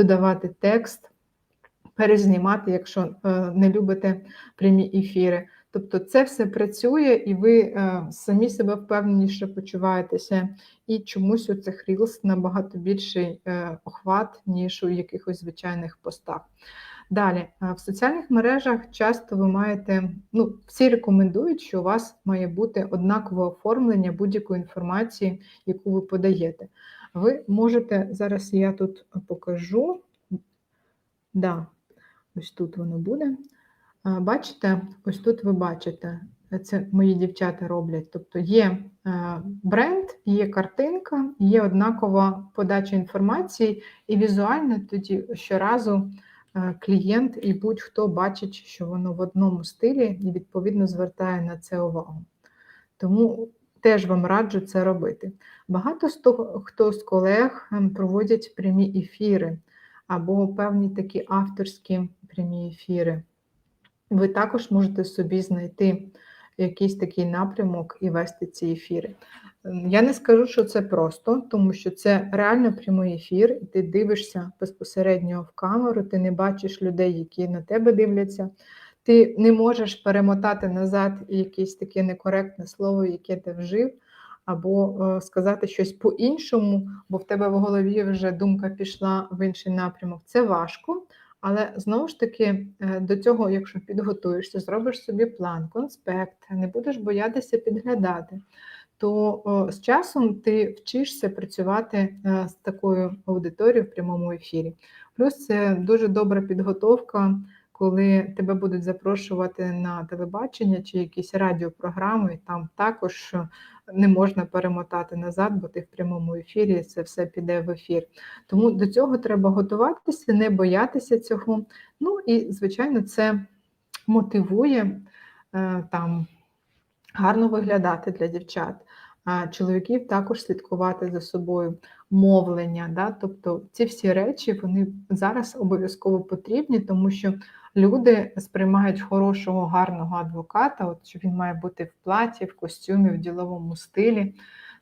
додавати текст, перезнімати, якщо е, не любите прямі ефіри. Тобто це все працює, і ви е, самі себе впевненіше почуваєтеся, і чомусь у цих Reels набагато більший е, охват, ніж у якихось звичайних постах. Далі, в соціальних мережах часто ви маєте, ну, всі рекомендують, що у вас має бути однакове оформлення будь-якої інформації, яку ви подаєте. Ви можете, зараз я тут покажу, да, ось тут воно буде. Бачите, ось тут ви бачите, це мої дівчата роблять. Тобто є е, бренд, є картинка, є однакова подача інформації, і візуально тоді щоразу е, клієнт і будь-хто бачить, що воно в одному стилі і відповідно звертає на це увагу. Тому теж вам раджу це робити. Багато з того, хто з колег ем, проводять прямі ефіри або певні такі авторські прямі ефіри. Ви також можете собі знайти якийсь такий напрямок і вести ці ефіри. Ем, Я не скажу, що це просто, тому що це реально прямий ефір, і ти дивишся безпосередньо в камеру, ти не бачиш людей, які на тебе дивляться. Ти не можеш перемотати назад якесь таке некоректне слово, яке ти вжив, або е, сказати щось по-іншому, бо в тебе в голові вже думка пішла в інший напрямок. Це важко. Але знову ж таки, е, до цього, якщо підготуєшся, зробиш собі план, конспект, не будеш боятися підглядати, то з часом ти вчишся працювати е, з такою аудиторією в прямому ефірі. Плюс це дуже добра підготовка, коли тебе будуть запрошувати на телебачення чи якісь радіопрограми, і там також е, не можна перемотати назад, бо ти в прямому ефірі це все піде в ефір. Тому до цього треба готуватися, не боятися цього. Ну і, звичайно, це мотивує е, там гарно виглядати для дівчат. А чоловіків також слідкувати за собою, мовлення. Да? Тобто ці всі речі вони зараз обов'язково потрібні, тому що люди сприймають хорошого, гарного адвоката, от що він має бути в платі, в костюмі, в діловому стилі.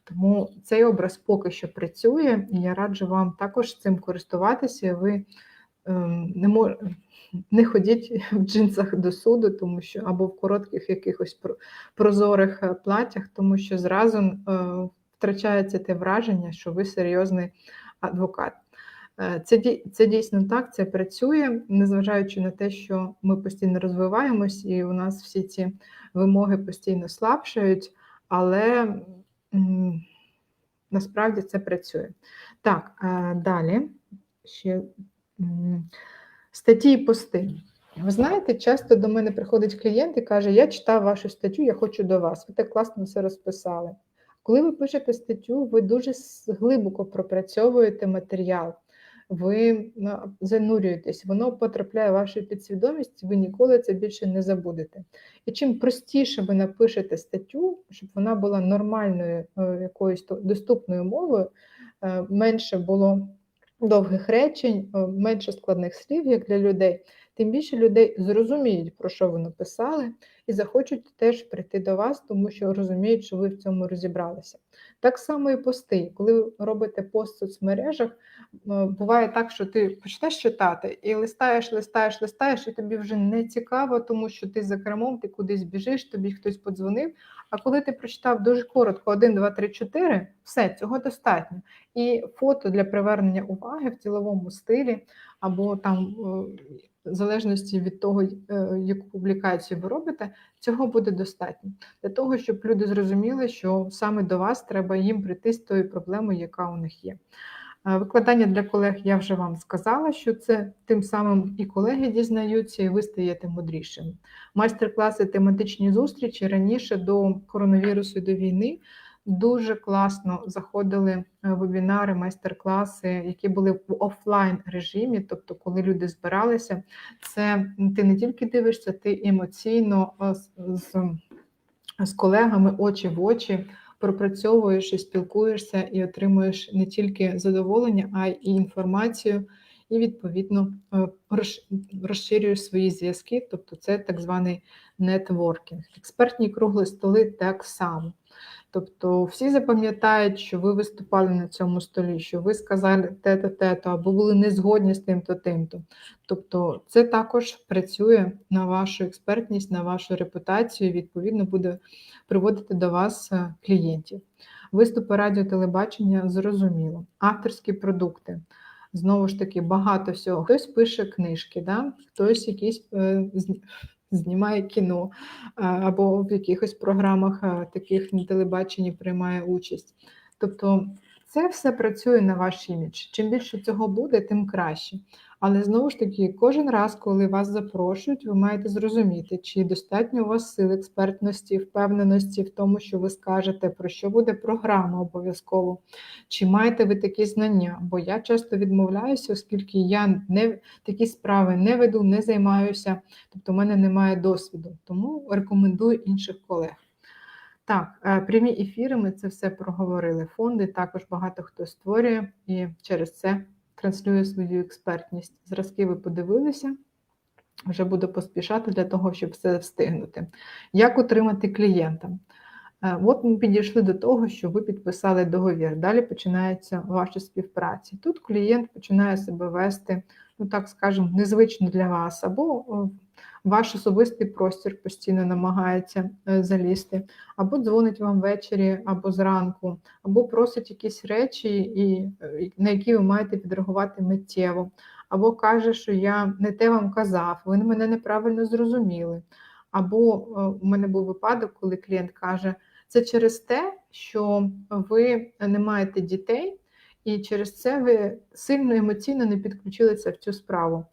Тому цей образ поки що працює, і я раджу вам також цим користуватися. Ви ем, не мож... не ходіть в джинсах до суду, тому що або в коротких якихось про- прозорих е, платтях, тому що зразу е, втрачається те враження, що ви серйозний адвокат. Е, Це, це дійсно так, це працює, незважаючи на те, що ми постійно розвиваємось, і у нас всі ці вимоги постійно слабшають, але м, насправді це працює. Так, е, далі ще м, статті і пости. Ви знаєте, часто до мене приходить клієнт і каже: Я читав вашу статтю, я хочу до вас. Ви так класно все розписали. Коли ви пишете статтю, ви дуже глибоко пропрацьовуєте матеріал, ви ну, занурюєтесь, воно потрапляє в вашу підсвідомість, ви ніколи це більше не забудете. І чим простіше ви напишете статтю, щоб вона була нормальною, е, якоюсь доступною мовою, е, менше було довгих речень, е, менше складних слів, як для людей, тим більше людей зрозуміють, про що ви написали, і захочуть теж прийти до вас, тому що розуміють, що ви в цьому розібралися. Так само і пости. Коли ви робите пост в соцмережах, е, буває так, що ти почнеш читати і листаєш, листаєш, листаєш, і тобі вже не цікаво, тому що ти за кермом, ти кудись біжиш, тобі хтось подзвонив. А коли ти прочитав дуже коротко 1, 2, 3, 4, все, цього достатньо. І фото для привернення уваги в діловому стилі, або там, е, в залежності від того, е, яку публікацію ви робите, цього буде достатньо для того, щоб люди зрозуміли, що саме до вас треба їм прийти з тою проблемою, яка у них є. Е, Викладання для колег я вже вам сказала, що це тим самим і колеги дізнаються, і ви стаєте мудрішими. Майстер-класи, тематичні зустрічі раніше до коронавірусу і до війни дуже класно заходили е, вебінари, майстер-класи, які були в офлайн режимі, тобто, коли люди збиралися, це ти не тільки дивишся, ти емоційно е, з, з, з колегами очі в очі пропрацьовуєш і спілкуєшся, і отримуєш не тільки задоволення, а й інформацію, і відповідно е, розширюєш свої зв'язки, тобто це так званий нетворкінг. Експертні круглі столи так само. Тобто всі запам'ятають, що ви виступали на цьому столі, що ви сказали те-то, те-то, або були не згодні з тим-то, тим-то. Тобто це також працює на вашу експертність, на вашу репутацію, відповідно, буде приводити до вас е, клієнтів. Виступи радіо, телебачення зрозуміло. Авторські продукти. Знову ж таки, багато всього. Хтось пише книжки, да? хтось якісь е, знімає кіно або в якихось програмах таких на телебаченні приймає участь. Тобто це все працює на ваш імідж. Чим більше цього буде, тим краще. Але знову ж таки, кожен раз, коли вас запрошують, ви маєте зрозуміти, чи достатньо у вас сил, експертності, впевненості в тому, що ви скажете, про що буде програма обов'язково, чи маєте ви такі знання. Бо я часто відмовляюся, оскільки я не такі справи не веду, не займаюся, тобто в мене немає досвіду. Тому рекомендую інших колег. Так, е, прямі ефіри, ми це все проговорили. Фонди також багато хто створює і через це транслює свою експертність. Зразки ви подивилися, вже буду поспішати для того, щоб все встигнути. Як отримати клієнта? Е, От ми підійшли до того, що ви підписали договір. Далі починається ваша співпраця. Тут клієнт починає себе вести, ну так скажемо, незвично для вас, або ваш особистий простір постійно намагається е, залізти, або дзвонить вам ввечері, або зранку, або просить якісь речі, і, е, на які ви маєте відреагувати миттєво, або каже, що я не те вам казав, ви мене неправильно зрозуміли. Або е, у мене був випадок, коли клієнт каже, це через те, що ви не маєте дітей, і через це ви сильно емоційно не підключилися в цю справу.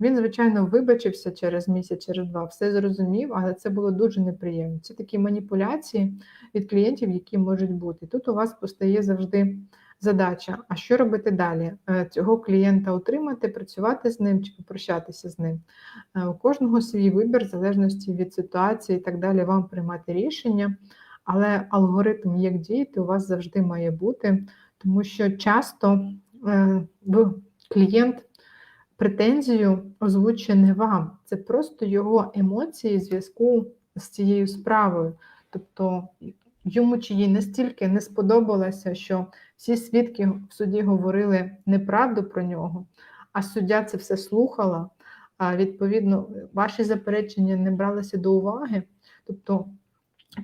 Він, звичайно, вибачився через місяць, через два, все зрозумів, але це було дуже неприємно. Це такі маніпуляції від клієнтів, які можуть бути. Тут у вас постає завжди задача: а що робити далі? Е, Цього клієнта отримати, працювати з ним чи попрощатися з ним. Е, У кожного свій вибір, в залежності від ситуації і так далі, вам приймати рішення. Але алгоритм, як діяти, у вас завжди має бути, тому що часто е, клієнт претензію озвучує не вам, це просто його емоції в зв'язку з цією справою. Тобто йому чи їй настільки не сподобалося, що всі свідки в суді говорили неправду про нього, а суддя це все слухала. Відповідно, ваші заперечення не бралися до уваги. Тобто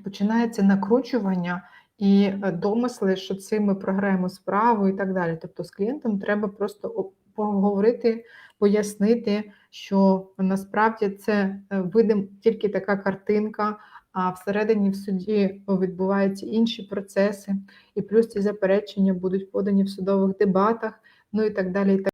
починається накручування і е, домисли, що цим ми програємо справу і так далі. Тобто з клієнтом треба просто поговорити, пояснити, що насправді це е, видим тільки така картинка, а всередині в суді відбуваються інші процеси, і плюс ці заперечення будуть подані в судових дебатах, ну і так далі.